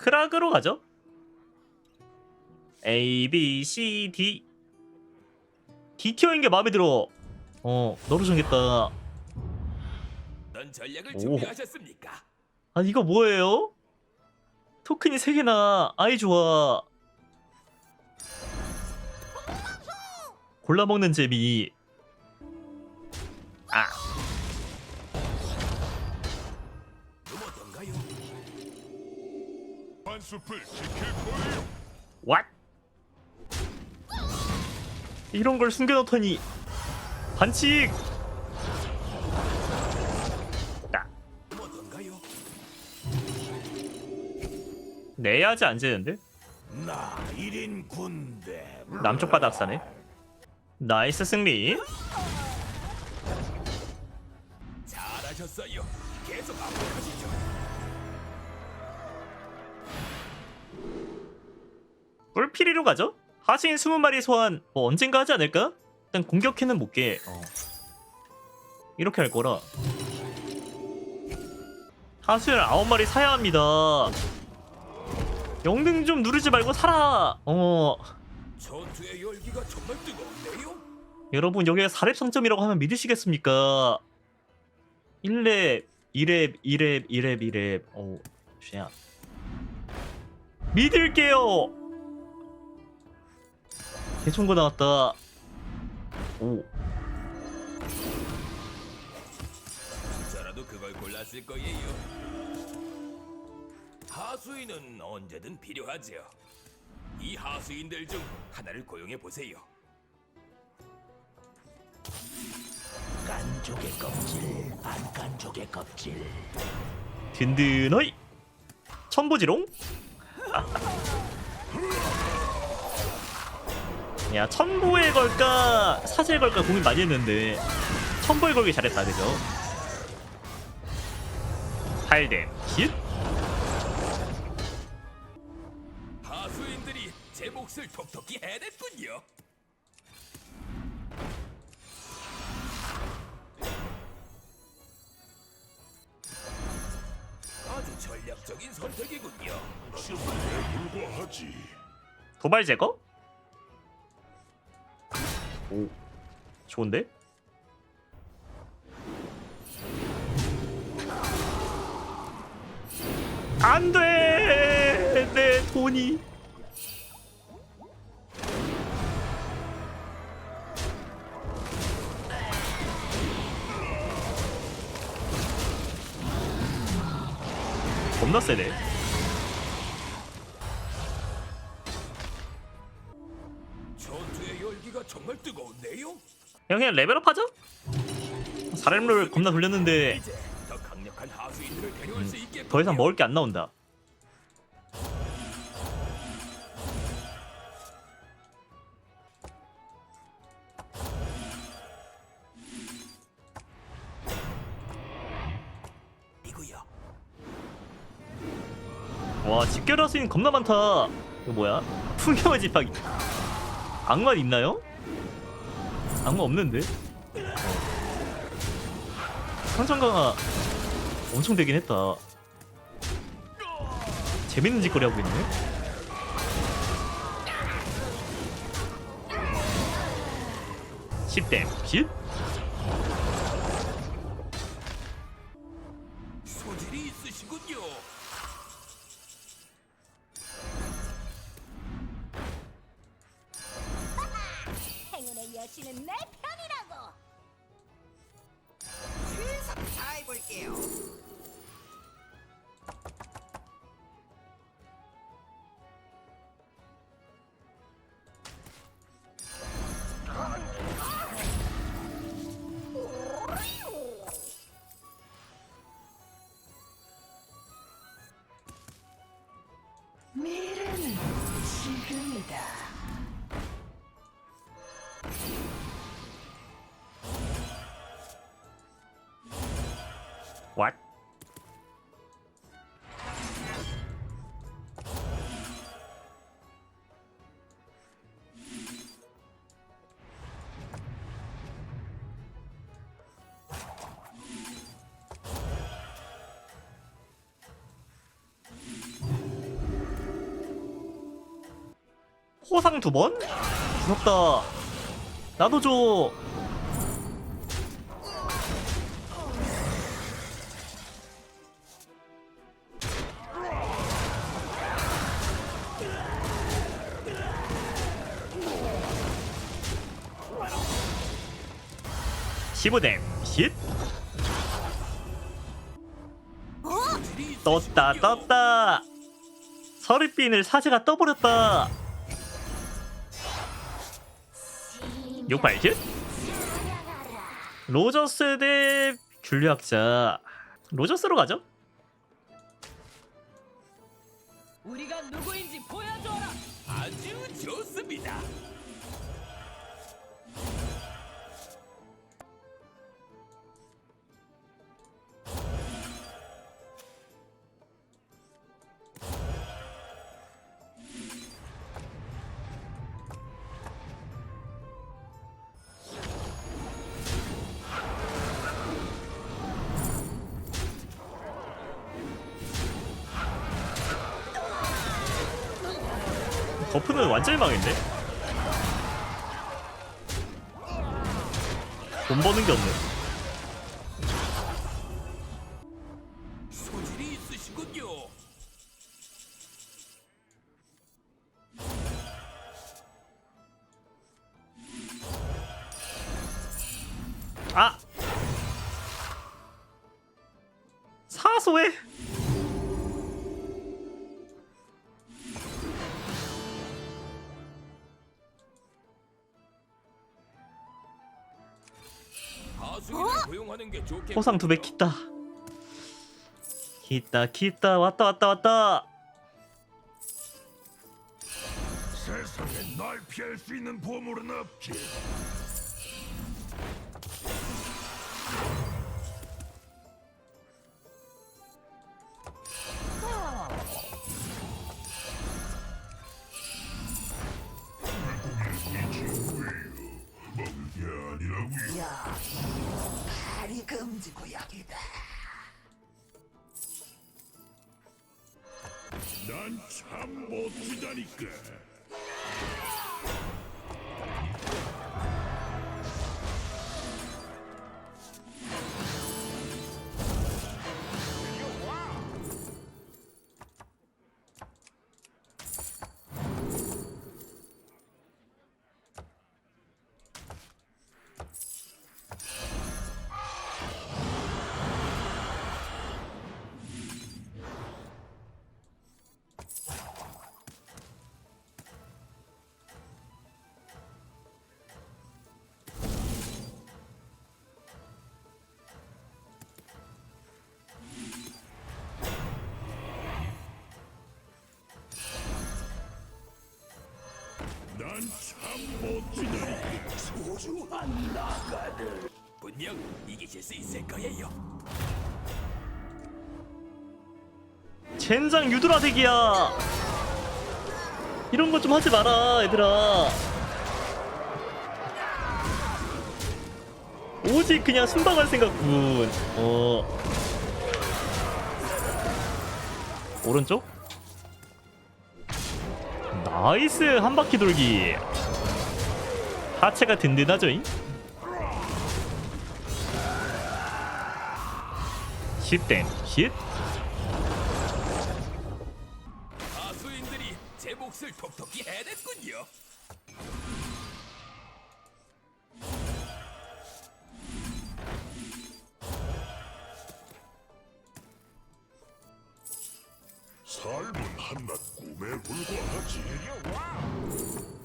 크락으로 가죠. A, B, C, D. D 티어인 게 마음에 들어. 어, 너로 정했다. 어떤 전략을 오. 준비하셨습니까? 아 이거 뭐예요? 토큰이 3개나 아이 좋아 골라 먹는 재미 아 반숲을 지킬 거예요. 왓? 이런 걸 숨겨놓다니 반칙 아, 어떤가요? 내야지 안 되는데? 나 1인 군대. 남쪽 바닥 사네 나이스 승리 잘하셨어요. 계속 앞으로 가시죠. 뿔피리로 가죠? 하수인 20마리 소환 뭐 언젠가 하지 않을까? 일단 공격해는 못게. 어. 이렇게 할 거라. 하수인 9마리 사야 합니다. 영능 좀 누르지 말고 살아. 어. 전투의 열기가 정말 뜨거운데요? 여러분 여기가 4렙 상점이라고 하면 믿으시겠습니까? 1렙 2렙 2렙 2렙 2렙. 어우 쉐야 믿을게요 대충거 나왔다 오 저라도 그걸 골랐을 거예요. 하수인은 언제든 필요하죠. 이 하수인들 중 하나를 고용해 보세요. 깐족의 껍질, 안 깐족의 껍질. 든든하이 천보지롱 야 천보에 걸까 사제에 걸까 고민 많이 했는데 천보에 걸기 잘했다 그죠 8대 킷 하수인들이 제 몫을 톡톡히 해냈군요. 아주 전략적인 선택이군요. 불과하지. 도발 제거 오. 좋은데? 안돼! 내 돈이. 겁나 세네 정말 뜨거운데요? 그냥 그냥 레벨업 하죠? 사렘롤 겁나 돌렸는데 이제 더 강력한 하수인들을 데려올 수 있게 음, 더 이상 먹을 게 안 나온다. 와 집결 하수인 겁나 많다 이거 뭐야? 풍경의 집하기 악마 있나요? 악마 없는데? 상천강아 엄청 되긴 했다 재밌는 짓거리 하고 있네 (10댐) 빗? 소질이 있으시군요. What? 호상 두 번? 무섭다. 나도 줘. (15댐) 힛 떴다 떴다. 서리핀을 사제가 떠버렸다. 68슛 로저스 대 균류학자. 로저스로 가죠? 우리가 누구인지 보여줘라. 아주 좋습니다. 버프는 완전히 망했네. 돈 버는 게 없네. 소질이 있으시군요. 아! 사소해 호상 두배 kit다. kit다 kit다. 왔다 왔다 왔다. 세상에 날 피할 수 있는 보물은 없지. 난참 멋지다니까. 소중한 나가들. 분명 이기실 수 있을 거예요. 젠장 유드라 덱이야 이런 거 좀 하지 마라 얘들아 오직 그냥 순방할 생각뿐 어 오른쪽 나이스 한 바퀴 돌기 하체가 든든하죠잉 10댐 10 하수인들이 제 몫을 톡톡히 해냈군요. 삶은 한낱 꿈에 불과하지.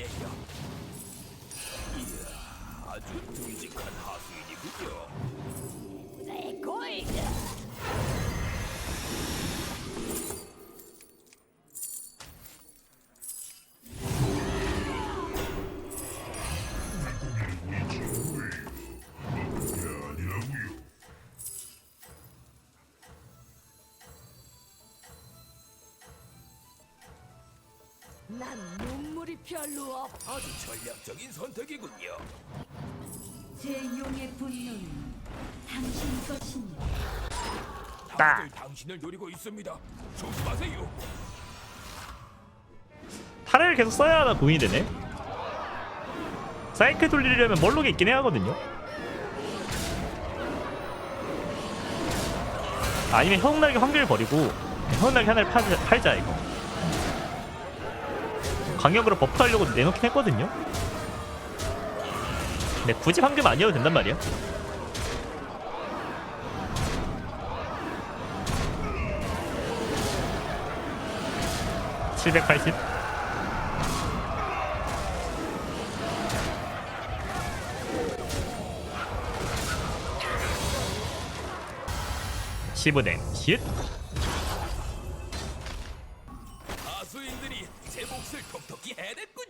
거예요. 이야, 아주 듬직한 하수인이군요. 부자의 골드. 난 눈물이 별로 없. 아주 전략적인 선택이군요. 제 용의 분노는 당신 것입니다. 다들 당신을 노리고 있습니다. 조심하세요. 탈을 계속 써야 하나 고민이 되네 사이클 돌리려면 멀록이 있긴 해야 하거든요 아니면 형날개 환결 버리고 형날개 하나를 팔자, 팔자 이거 강력으로 버프 하려고 내놓긴 했거든요. 근데 굳이 황금 아니어도 된단 말이야. (780) 시브댐 쉿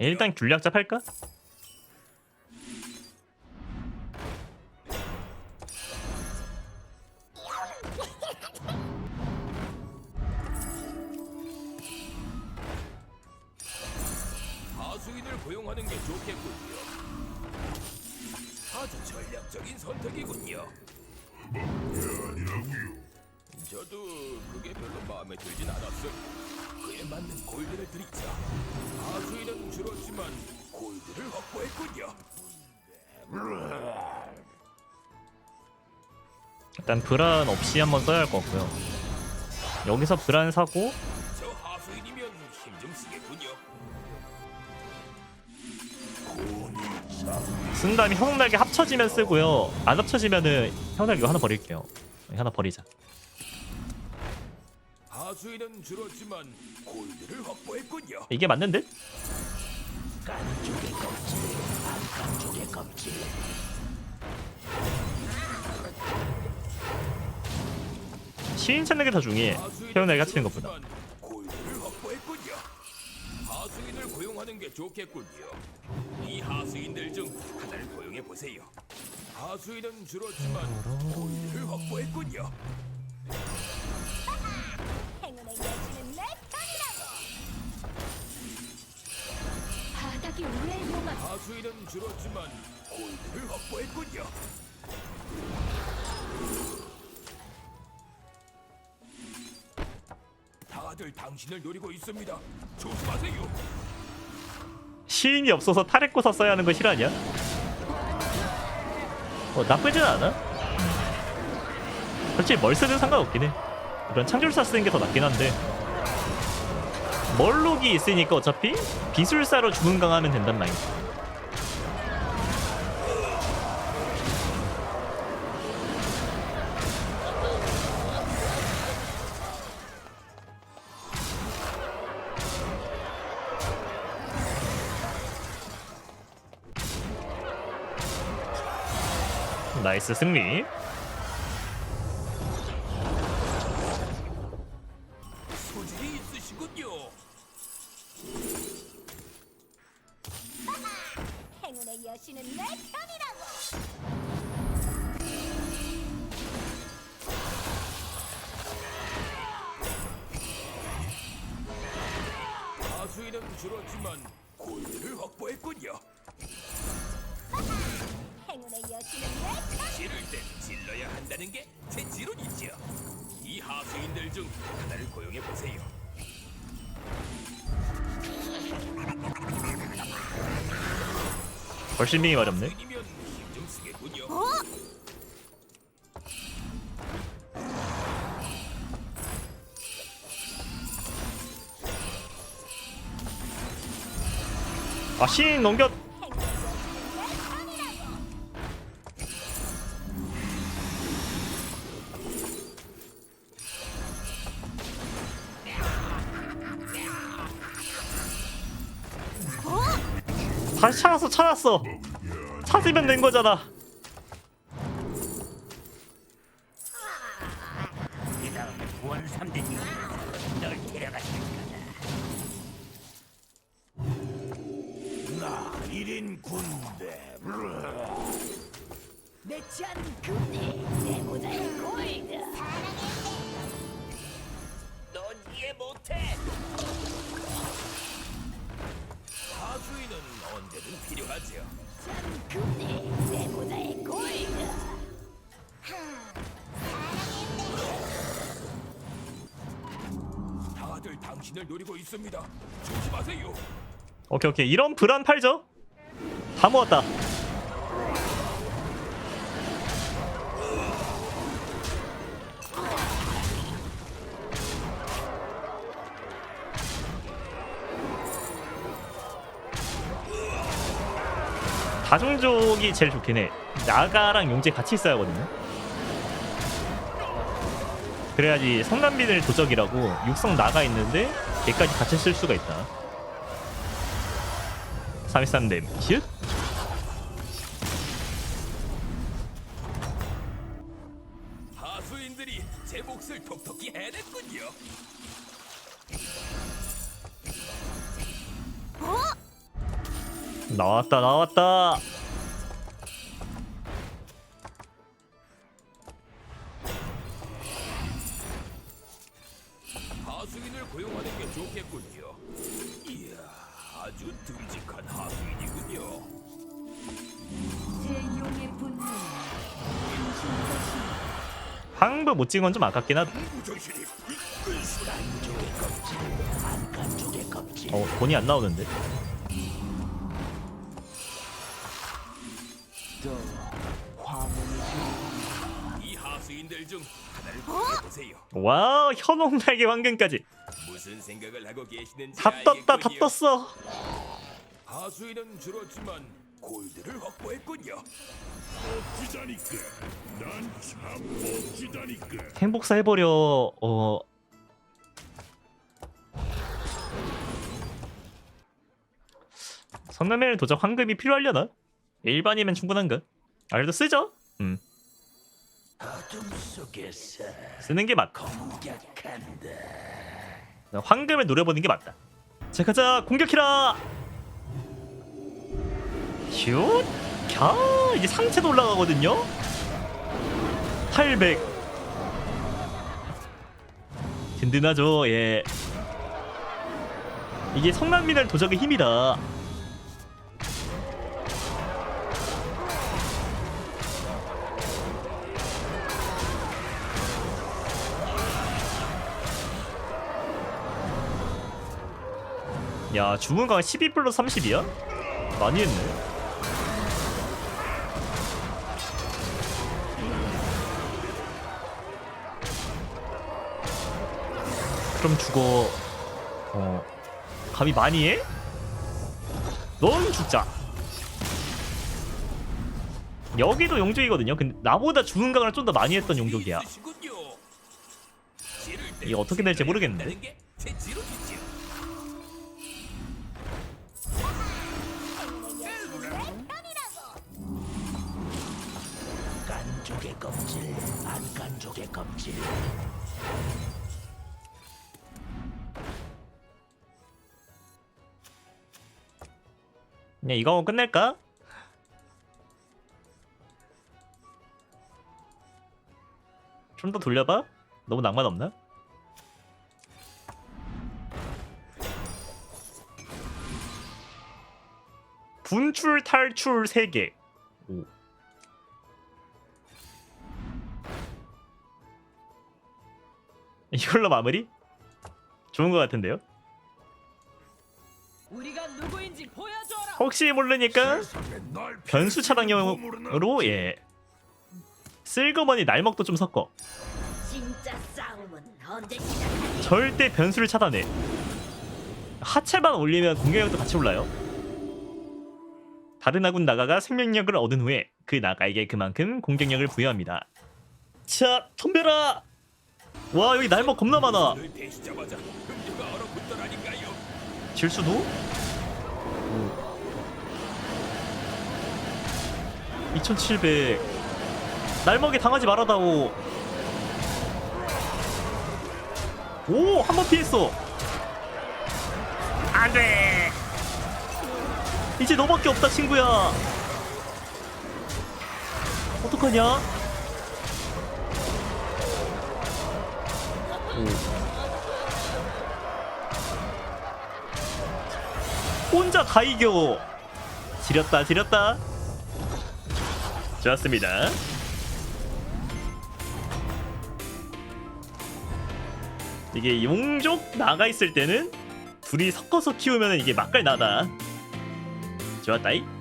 일단 귤약자 팔까? 하수인을 고용하는 게 좋겠군요. 아주 전략적인 선택이군요. 저도 그게 별로 마음에 들진 않았어요. 그에 맞는 골드를 드리자. 하수인은 줄었지만 골드를 확보했군요. 일단 브란 없이 한번 써야 할 것 같고요 여기서 브란 사고 저 하수인이면 힘 좀 쓰겠군요. 쓴 다음에 형날개 합쳐지면 쓰고요 안 합쳐지면은 형날개 하나 버릴게요 하나 버리자 하 수인은 줄었지만 골드를 확보했군요. 이게 맞는 듯? 시인 찾는 게 더 중요해 형날개 합치는 것보다 골드를 확보했군요. 하수인을 고용하는 게 좋겠군요. 이 하수인들 중 하나를 고용해 보세요. 하수인은 줄었지만 골드를 확보했군요. 바닥이 왜 녹아? 하수인은 줄었지만 골드를 확보했군요. 다들 당신을 노리고 있습니다. 조심하세요. 시인이 없어서 탈핵고사 써야 하는 거 실화냐? 어 나쁘진 않아 솔직히 뭘 쓰든 상관없긴 해 이런 창졸사 쓰는 게 더 낫긴 한데. 멀록이 있으니까 어차피 비술사로 주문 강하면 된단 말이야 나이스 승리 골드를 확보했군요. 행운의 여신은 내 편. 지를 땐 질러야 한다는 게 제 지론이죠. 이 하수인들 중 하나를 고용해 보세요. 벌신빙이 어렵네 아내 편이라고. 다시 찾았어 찾았어 찾으면 된 거잖아 당신을 노리고 있습니다. 조심하세요. 오케이 오케이. 이런 불안 팔죠? 다 모았다. 다중족이 제일 좋긴 해. 나가랑 용재 같이 있어야 하거든요 그래야지 성남빈을 도적이라고 육성 나가 있는데 걔까지 같이 쓸 수가 있다. 313댐 슛. 하수인들이 제 몫을 톡톡히 해냈군요. 나왔다 나왔다 항부 못 찍은 건 좀 아깝긴 하다 어 돈이 안 나오는데 이 하수인들 중 하나를 고려해보세요. 와 현혹 날개 황금까지 무슨 생각을 하고 계시는지 다 떴다 다 알겠군요. 떴어 하수인은 줄었지만 골드를 확보했군요. 멋지다니까. 난참 멋지다니까. 행복사 해버려 어 성남일 도적 황금이 필요하려나? 일반이면 충분한가? 아 그래도 쓰죠 음 쓰는 게 공격한다. 황금을 노려보는 게 맞다. 자 가자 공격해라. 슛. 캬 이제 상체도 올라가거든요. 800. 든든하죠. 예. 이게 성남미날 도적의 힘이다. 야 주문강 12 플러스 30이야? 많이 했네. 그럼 죽어. 어. 감히 많이 해? 넌 죽자. 여기도 용족이거든요. 근데 나보다 주문강을 좀 더 많이 했던. 있으시군요. 이게 어떻게 될지 모르겠는데. 깐족의 껍질, 안 깐족의 껍질. 그냥 이거 하고 끝낼까? 좀 더 돌려봐? 너무 낭만 없나? 분출 탈출 3개 오. 이걸로 마무리? 좋은 것 같은데요? 우리가. 혹시 모르니까 변수 보물은 예. 쓸거머니 날먹도 좀 섞어? 절대 변수를 차단해. 하체만 올리면 공격력도 같이 올라요. 다른 아군 나가가 생명력을 얻은 후에 그 나가에게 그만큼 공격력을 부여합니다. 자 덤벼라! 와 여기 날먹 겁나 많아. 질 수도 2700 날먹에 당하지 말아다오. 오 한 번 피했어. 안돼. 이제 너밖에 없다 친구야. 어떡하냐? 혼자 다 이겨. 지렸다 지렸다 좋았습니다. 이게 용족 나가 있을 때는 둘이 섞어서 키우면 이게 맛깔 나다. 좋았다이